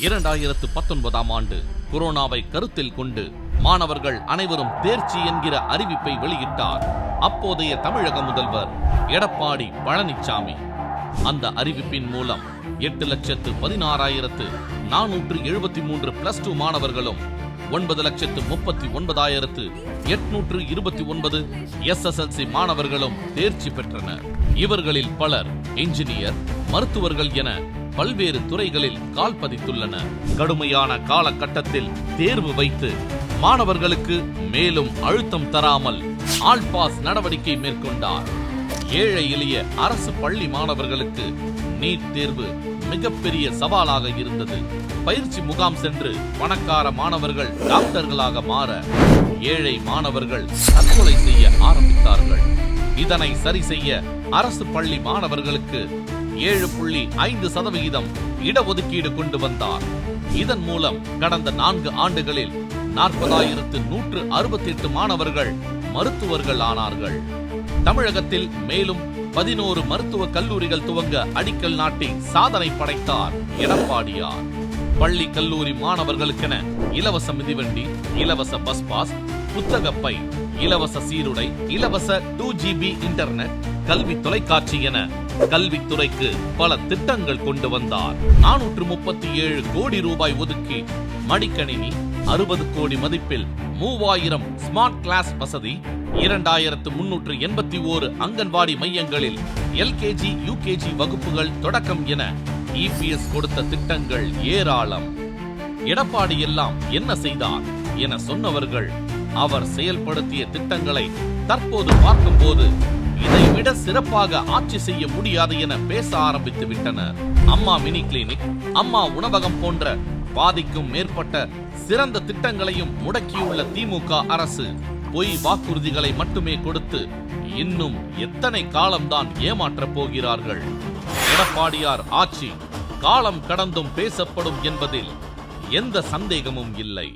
இரண்டாயிரத்து பத்தொன்பதாம் ஆண்டு கொரோனாவை கருத்தில் கொண்டு மாணவர்கள் அனைவரும் தேர்ச்சி என்கிற அறிவிப்பை வெளியிட்டார். அப்போதைய தமிழக முதல்வர் எடப்பாடி பழனிசாமி அந்த அறிவிப்பின் மூலம் எட்டு லட்சத்து பதினாறாயிரத்து நானூற்று எழுபத்தி மூன்று பிளஸ் டூ மாணவர்களும் ஒன்பது லட்சத்து முப்பத்தி ஒன்பதாயிரத்து எட்நூற்று இருபத்தி ஒன்பது எஸ்எஸ்எல்சி மாணவர்களும் தேர்ச்சி பெற்றனர். இவர்களில் பலர் இன்ஜினியர் மருத்துவர்கள் என பல்வேறு துறைகளில் கால் பதித்துள்ளனர் கடுமையான காலகட்டத்தில் தேர்வு வைத்து மாணவர்களுக்கு மேலும் அழுத்தம் தராமல் ஆல் பாஸ் நடவடிக்கை மேற்கொண்டார். ஏழை எளிய அரசு பள்ளி மாணவர்களுக்கு நீட் தேர்வு மிகப்பெரிய சவாலாக இருந்தது. பயிற்சி முகாம் சென்று பணக்கார மாணவர்கள் டாக்டர்களாக மாற ஏழை மாணவர்கள் தற்கொலை செய்ய ஆரம்பித்தார்கள். இதனை சரி செய்ய அரசு பள்ளி மாணவர்களுக்கு ஏழு புள்ளி ஐந்து சதவிகிதம் இடஒதுக்கீடு கொண்டு வந்தார். இதன் மூலம் கடந்த நான்கு ஆண்டுகளில் நாற்பதாயிரத்து நூற்று அறுபத்தி எட்டு மாணவர்கள் மருத்துவர்கள் ஆனார்கள் தமிழகத்தில் மேலும் பதினோரு மருத்துவக் கல்லூரிகள் துவங்க அடிக்கல் நாட்டி சாதனை படைத்தார் எடப்பாடியார். பள்ளி கல்லூரி மாணவர்களுக்கென இலவச மிதிவண்டி இலவச பஸ் பாஸ் புத்தகப்பை இலவச சீருடை இலவச டூ ஜிபி இன்டர்நெட் கல்வி தொலைக்காட்சி என கல்வித்துறைக்கு பல திட்டங்கள் கொண்டு வந்தார். நானூற்று முப்பத்தி ஏழு கோடி ரூபாய் ஒதுக்கி மடிக்கணினி அறுபது கோடி மதிப்பில் மூவாயிரம் ஸ்மார்ட் கிளாஸ் வசதி இரண்டாயிரத்து முன்னூற்று எண்பத்தி ஓரு அங்கன்வாடி மையங்களில் எல்கேஜி யூகேஜி வகுப்புகள் தொடக்கம் என இபிஎஸ் கொடுத்த திட்டங்கள் ஏராளம். எடப்பாடி எல்லாம் என்ன செய்தார் என சொன்னவர்கள் அவர் செயல்படுத்திய திட்டங்களை தற்போது பார்க்கும்போது இதைவிட சிறப்பாக ஆட்சி செய்ய முடியாது என பேச ஆரம்பித்து விட்டனர் அம்மா மினி கிளினிக் அம்மா உணவகம் போன்ற பாதிக்கும் மேற்பட்ட சிறந்த திட்டங்களையும் முடக்கியுள்ள திமுக அரசு பொய் வாக்குறுதிகளை மட்டுமே கொடுத்து இன்னும் எத்தனை காலம்தான் ஏமாற்றப் போகிறார்கள்? எடப்பாடியார் ஆட்சி காலம் கடந்தும் பேசப்படும் என்பதில் எந்த சந்தேகமும் இல்லை.